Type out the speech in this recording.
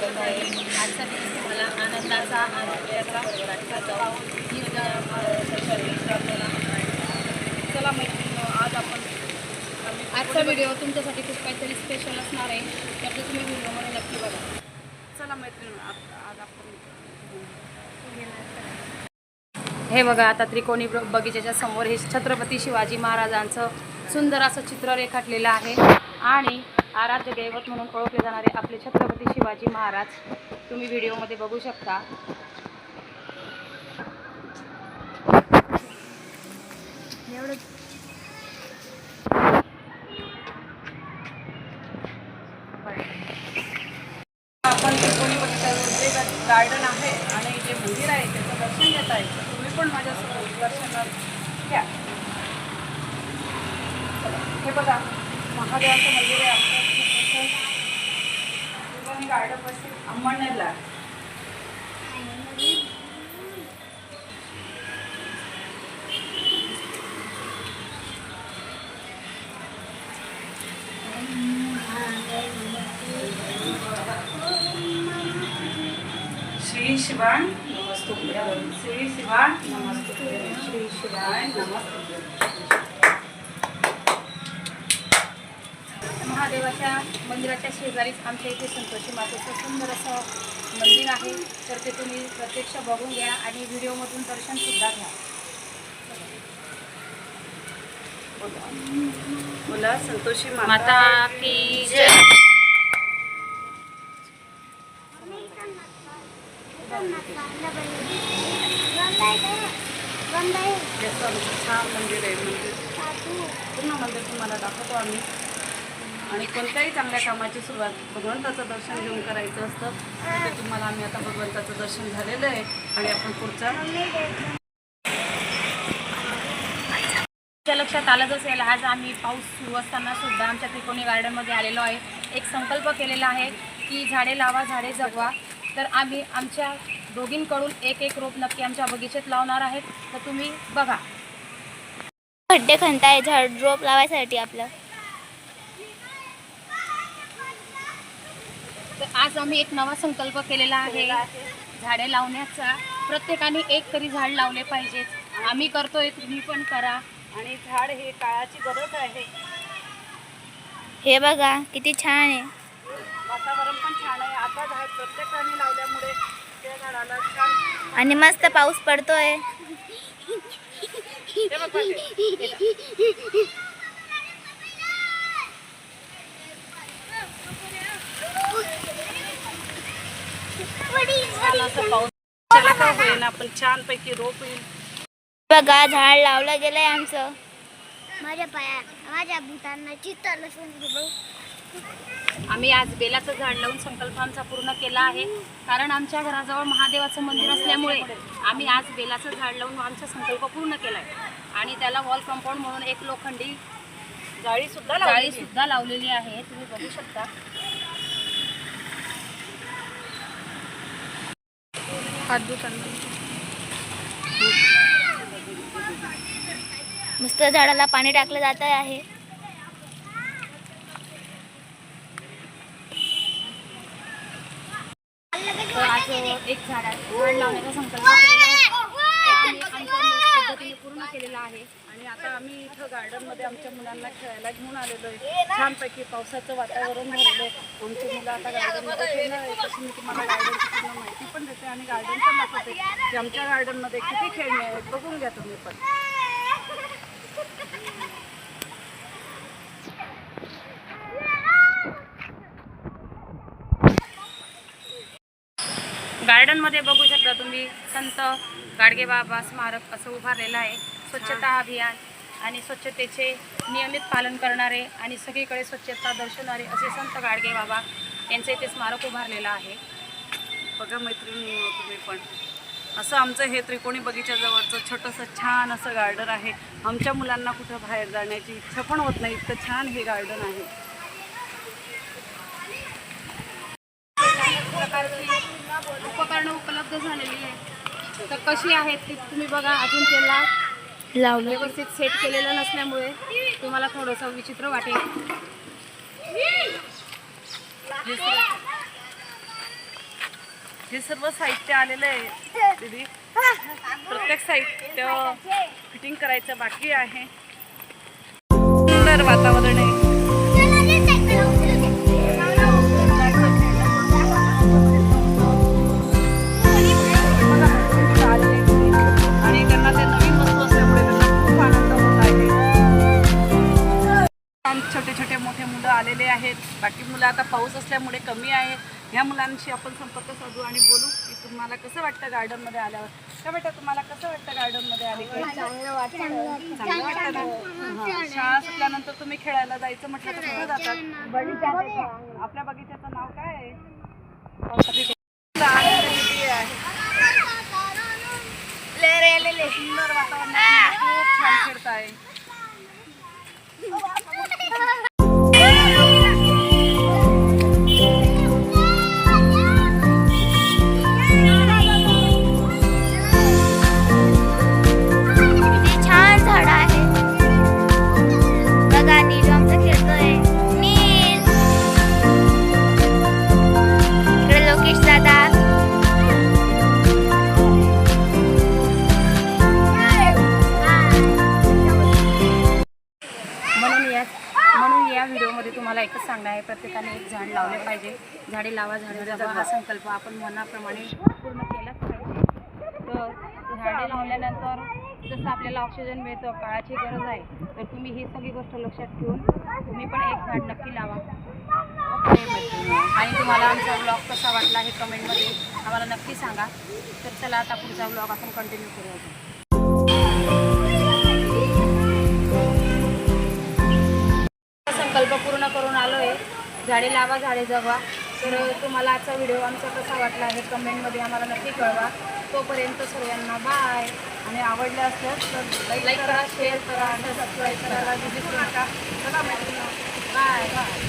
स्वागत आहे. आजचा दिवस तुम्हाला आनंदाचा ही उद्या आपल्याला चला मैत्रिणी आज आपण आजचा व्हिडिओ तुमच्यासाठी खूप काहीतरी स्पेशल असणार आहे. त्यामुळे तुम्ही व्हिडिओमध्ये नक्की बघा. चला मैत्रिणी आज आपण हे बघा आता त्रिकोणी बगीच्याच्या समोर हे छत्रपती शिवाजी महाराजांचं सुंदर असं चित्र रेखाटलेलं आहे. आणि आराध्य दैवत म्हणून ओळखले जाणारे आपले छत्रपती शिवाजी महाराज. तुम्ही व्हिडिओमध्ये बघू शकता. आपण गार्डन आहे आणि जे मंदिर आहे त्याचं दर्शन घेता येतं तुम्ही पण माझ्यासोबत दर्शनाला घ्या. हे बघा महादेवाचं मंदिर आहे. त्रिकोणी गार्डन बसते अंमळनेरला श्री शिवाय नमस्तुभ्य श्री शिवाय नमस्तुभ्य श्री शिवाय नमस्तुभ्य महादेवाच्या मंदिराच्या शेजारीच आमच्या इथे संतोषी मातेचं सुंदर असं मंदिर आहे. तर ते तुम्ही प्रत्यक्ष बघून घ्या आणि व्हिडिओमधून दर्शनसुद्धा घ्या. मला संतोषी माता. की जय. छान मंदिर आहे. मंदिर पूर्ण मंदिर तुम्हाला दाखवतो आम्ही. आणि कोणत्याही चांगल्या कामाची सुरुवात भगवंताचं दर्शन घेऊन करायचं असतं तुम्हाला आम्ही आता भगवंताचं दर्शन झालेलं आहे आणि आपण पुढचा तुमच्या लक्षात आलंच असेल आज आम्ही पाऊस सुरू असताना सुद्धा आमच्या त्रिकोणी गार्डनमध्ये आलेलो आहे. एक संकल्प केलेला आहे की झाडे लावा झाडे जगवा. तर आम्ही आमच्या दोघींकडून एक एक रोप नक्की आमच्या बगीचेत लावणार आहेत. तर तुम्ही बघा. खड्डे खणताय झाड ड्रॉप लावायसाठी आपलं. आज आम्ही एक नवा संकल्प केलेला आहे. झाडे लावण्याचा. प्रत्येकाने एक तरी झाड लावले पाहिजेत. आम्ही करतोय तुम्ही पण करा. आणि झाड हे काळाची गरज आहे. हे बघा किती छान आहे. वातावरण पण छान आहे. आता झाड प्रत्येकाने लावल्यामुळे त्या झाडाला छान आणि मस्त पाऊस पडतोय हे बघ पाठी. छान असं पाऊस त्याला काय होईना पण छानपैकी रोप येईल. बघा झाड लावलं गेलंय आमचं. माझ्या पाया माझ्या भूतांना चित्ताला समजू आम्ही आज बेलाचं झाड लावून संकल्प आमचा पूर्ण केला आहे. कारण आमच्या घराजवळ महादेवाचं मंदिर असल्यामुळे आम्ही आज बेलाचं झाड लावून आमचा संकल्प पूर्ण केला आहे आणि त्याला वॉल कंपाऊंड म्हणून एक लोखंडी जाळी सुद्धा जाळी लावली सुद्धा लावलेली आहे. तुम्ही बघू शकता. मस्त झाडाला पाणी टाकलं जात आहे. एक झाड झाड लावण्याचा संकल्प केलेला आहे. आमच्या पद्धतीने पूर्ण केलेला आहे. आणि आता आम्ही इथं गार्डनमध्ये आमच्या मुलांना खेळायला घेऊन आलेलो आहे. छानपैकी पावसाचं वातावरण झालेलं आहे आमची मुलं आता गार्डनमध्ये खेळणार आहे तशी मी तुम्हाला गार्डनची पूर्ण माहिती पण देते आणि गार्डन पण दाखवते. की आमच्या गार्डनमध्ये किती खेळणे आहेत बघून घ्या तुम्ही पण. गार्डनमध्ये बघू शकता तुम्ही. संत गाडगेबाबा स्मारक असं उभारलेलं आहे. स्वच्छता अभियान आणि स्वच्छतेचे नियमित पालन करणारे आणि सगळीकडे स्वच्छता दर्शवणारे असे संत गाडगेबाबा यांचं इथे स्मारक उभारलेलं आहे. बघा मैत्रिणी तुम्ही पण. असं आमचं हे त्रिकोणी बगीच्याजवळचं छोटंसं छान असं गार्डन आहे. आमच्या मुलांना कुठं बाहेर जाण्याची इच्छा पण होत नाही. इतकं छान हे गार्डन आहे प्रकारची उपकरणं उपलब्ध झालेली आहे तर कशी आहेत ती तुम्ही बघा अजून त्याला लावलं. व्यवस्थित सेट केलेलं नसल्यामुळे तुम्हाला थोडंसं विचित्र वाटेल. हे सर्व साहित्य आलेलं आहे दीदी. प्रत्येक साहित्य फिटिंग करायचं बाकी आहे. छान छोटे छोटे मोठे मुलं आलेले आहेत. बाकी मुलं आता पाऊस असल्यामुळे कमी आहे. ह्या मुलांशी आपण संपर्क साधू आणि बोलू की तुम्हाला कसं वाटतं गार्डनमध्ये आल्यावर? काय वाटतं तुम्हाला कसं वाटतं गार्डनमध्ये आले चांगलं वाटतं. ना? शाळा सुटल्यानंतर तुम्ही खेळायला जायचं म्हटलं तर कुठं जातात? आपल्या बगीच्याचं नाव काय आहे? सुंदर वातावरण सांगणं आहे प्रत्येकाने एक झाड लावले पाहिजे. झाडे लावा झाडे जगवा हा संकल्प आपण मनाप्रमाणे पूर्ण केलाच पाहिजे. तर झाडे लावल्यानंतर जसं आपल्याला ऑक्सिजन मिळतं काळाची गरज आहे तर तुम्ही ही सगळी गोष्ट लक्षात ठेवून तुम्ही पण एक झाड नक्की लावा. आणि तुम्हाला आमचा ब्लॉग कसा वाटला हे कमेंटमध्ये आम्हाला नक्की सांगा. तर चला आता पुढचा ब्लॉग आपण कंटिन्यू करूया. संकल्प पूर्ण करून आलो आहे झाडे लावा झाडे जगवा. तर तुम्हाला आजचा व्हिडिओ आमचा कसा वाटला हे कमेंटमध्ये आम्हाला नक्की कळवा. तोपर्यंत सर्वांना बाय आणि आवडले असल्यास तर लाईक करा शेअर करा आणि सबस्क्राईब विसरू नका चला मैत्रिणी बाय